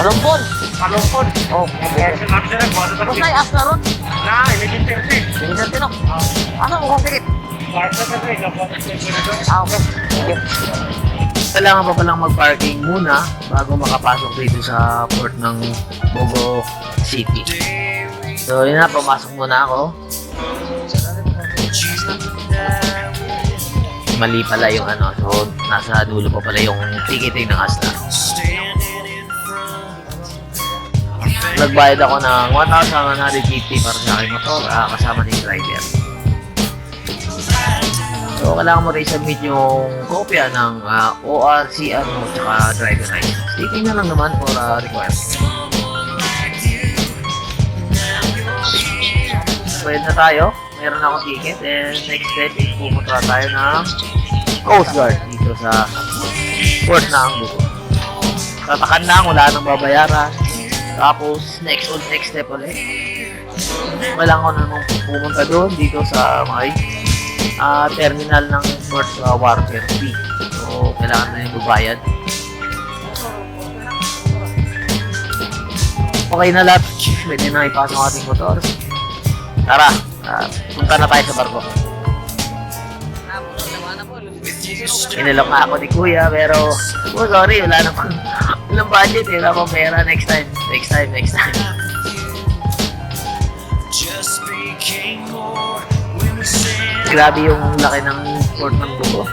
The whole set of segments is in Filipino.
Malumpon. Malungkot. Oh, sa Basta as na ron. Na, imagine safety. Tingnan din ako. Ano mo kong tikit? Ah, okay. Sige. Kailangan pa palang mag-parking muna bago makapasok dito sa port ng Bogo City. So yun na, pumasok muna ako. Mali pala yung ano, so nasa dulo pa pala yung ticketing ng Asda. Nagbayad ako ng 1,150 para sa aking motor, ah, kasama ni driver. So, kailangan mo rin submit yung kopya ng ah, ORCR mo tsaka driver license. Titing na lang naman for uh, requirement. Pwede na tayo. Meron akong ticket and next step is pumunta tayo ng Coast Guard dito sa port na ang buko. Tatakan lang, wala nang babayaran. Tapos, next on next step ulit. Kailangan ko na nung pumunta doon dito sa may ah, terminal ng port sa Warfare fee. So, kailangan na yung lubayad. Okay na lahat. Pwede na ipasok ang ating motor. Tara, ah, punta na tayo sa barko. Inilok na ako ni Kuya, pero oh, sorry, wala namang walang budget eh. Wala pang pera. Next time, next time, next time. Grabe yung laki ng port ng buko.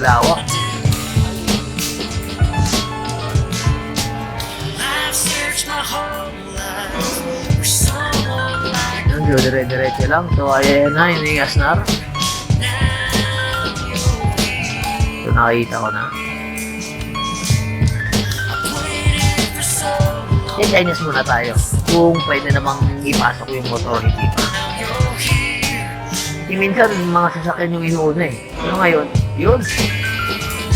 Lawak. Yung dire-diretso lang. So, ayan na, yun yung Asnar. So, nakita ko na. Eh, Chinese muna tayo. Kung pwede namang ipasok yung motor, hindi pa. Di minsan, mga sasakyan yung inuuna eh. Pero ngayon, yun.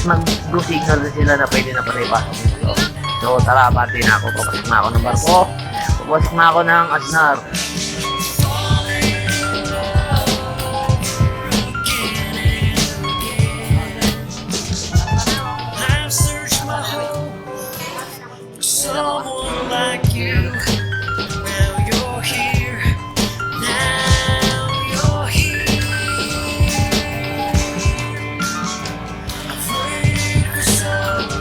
Mag-go signal na sila na pwede na pala ipasok yung motor. So, tara, bati na ako. Papasok na ako ng barko. Papasok na ako ng Asnar.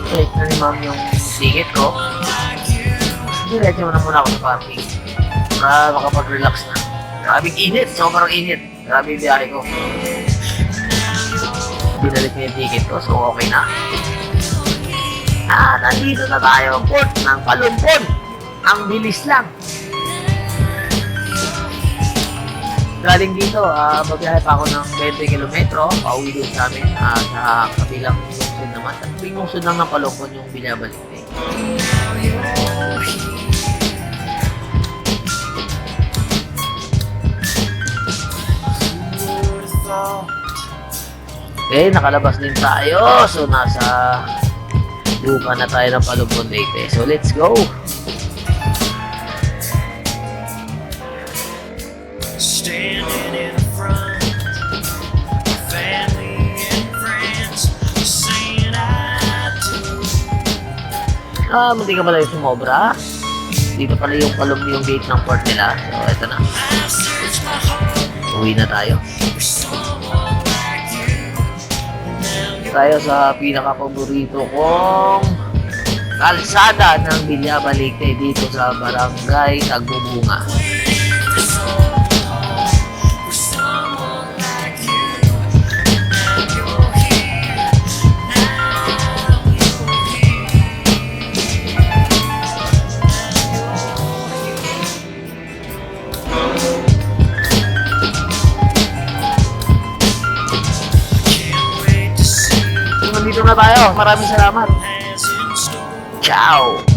Click na ni ma'am yung ticket ko. Diretso mo na muna ako sa parking. Para makapag-relax na. Grabing init, sobrang init. Grabe yung biyahe ko. Binalik ko yung ticket ko, so okay na. Ah, nandito na tayo. Port ng Palumpon. Ang bilis lang. Galing dito, ah, babiyahe pa ako ng 20 kilometro, pauwi doon sa amin, ah, sa kabilang lungsod naman. Sa kabilang lungsod lang ng Palumpon yung binabalik eh. Okay, nakalabas din tayo. So, nasa lupa na tayo ng Palumpon Leyte. So, let's go! Standing in front, family and friends saying I do. Ah, hindi ka pala yung sumobra. Dito pala yung palum yung gate ng port nila. So, ito na. I've searched my heart Uwi na tayo. for someone like you. Tayo sa pinaka-paborito kong kalsada ng Bilyaba Leyte dito sa Barangay Tagbubunga. Wait to see So, nandito na tayo. Maraming salamat. Ciao!